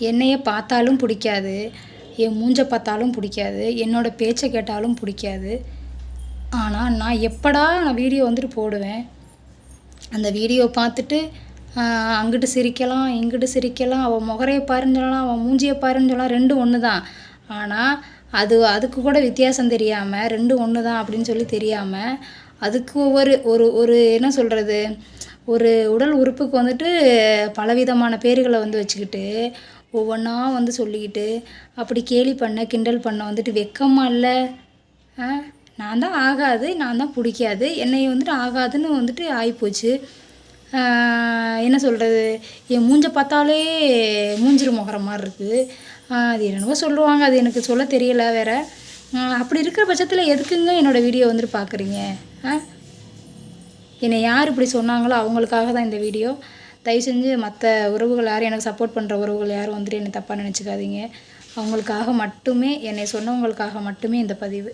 என்னையை பார்த்தாலும் பிடிக்காது என் மூஞ்ச பார்த்தாலும் பிடிக்காது என்னோடய பேச்சை கேட்டாலும் பிடிக்காது. ஆனால் நான் எப்படா நான் வீடியோ வந்துட்டு போடுவேன் அந்த வீடியோ பார்த்துட்டு அங்கிட்டு சிரிக்கலாம் இங்கிட்டு சிரிக்கலாம் அவன் முகரையை பாருன்னு சொல்லலாம் அவன் மூஞ்சியை பாருன்னு சொல்லலாம் ரெண்டும் ஒன்று தான் ஆனால் அது அதுக்கு கூட வித்தியாசம் தெரியாமல் ரெண்டும் ஒன்று தான் அப்படின்னு சொல்லி தெரியாமல் அதுக்கு ஒவ்வொரு ஒரு ஒரு என்ன சொல்கிறது ஒரு உடல் உறுப்புக்கு வந்துட்டு பலவிதமான பேர்களை வந்து வச்சுக்கிட்டு ஒவ்வொன்றா வந்து சொல்லிக்கிட்டு அப்படி கேலி பண்ண கிண்டல் பண்ண வந்துட்டு வெக்கமாக இல்லை. ஆ? நான் தான் ஆகாது நான் தான் பிடிக்காது. என்னை வந்துட்டு ஆகாதுன்னு வந்துட்டு ஆகிப்போச்சு என்ன சொல்கிறது என் மூஞ்ச பார்த்தாலே மூஞ்சிரு முகர மாதிரி இருக்குது அது என்னென்னவோ சொல்லுவாங்க அது எனக்கு சொல்ல தெரியல வேறு. அப்படி இருக்கிற பட்சத்தில் எதுக்குங்க என்னோடய வீடியோ வந்துட்டு பார்க்குறீங்க? ஆ? என்னை யார் இப்படி சொன்னாங்களோ அவங்களுக்காக தான் இந்த வீடியோ. தயவு செஞ்சு மற்ற உறவுகள் யாரும் எனக்கு சப்போர்ட் பண்ணுற உறவுகள் யாரும் வந்துட்டு என்னை தப்பாக நினச்சிக்காதீங்க. அவங்களுக்காக மட்டுமே என்னை சொன்னவங்களுக்காக மட்டுமே இந்த பதிவு.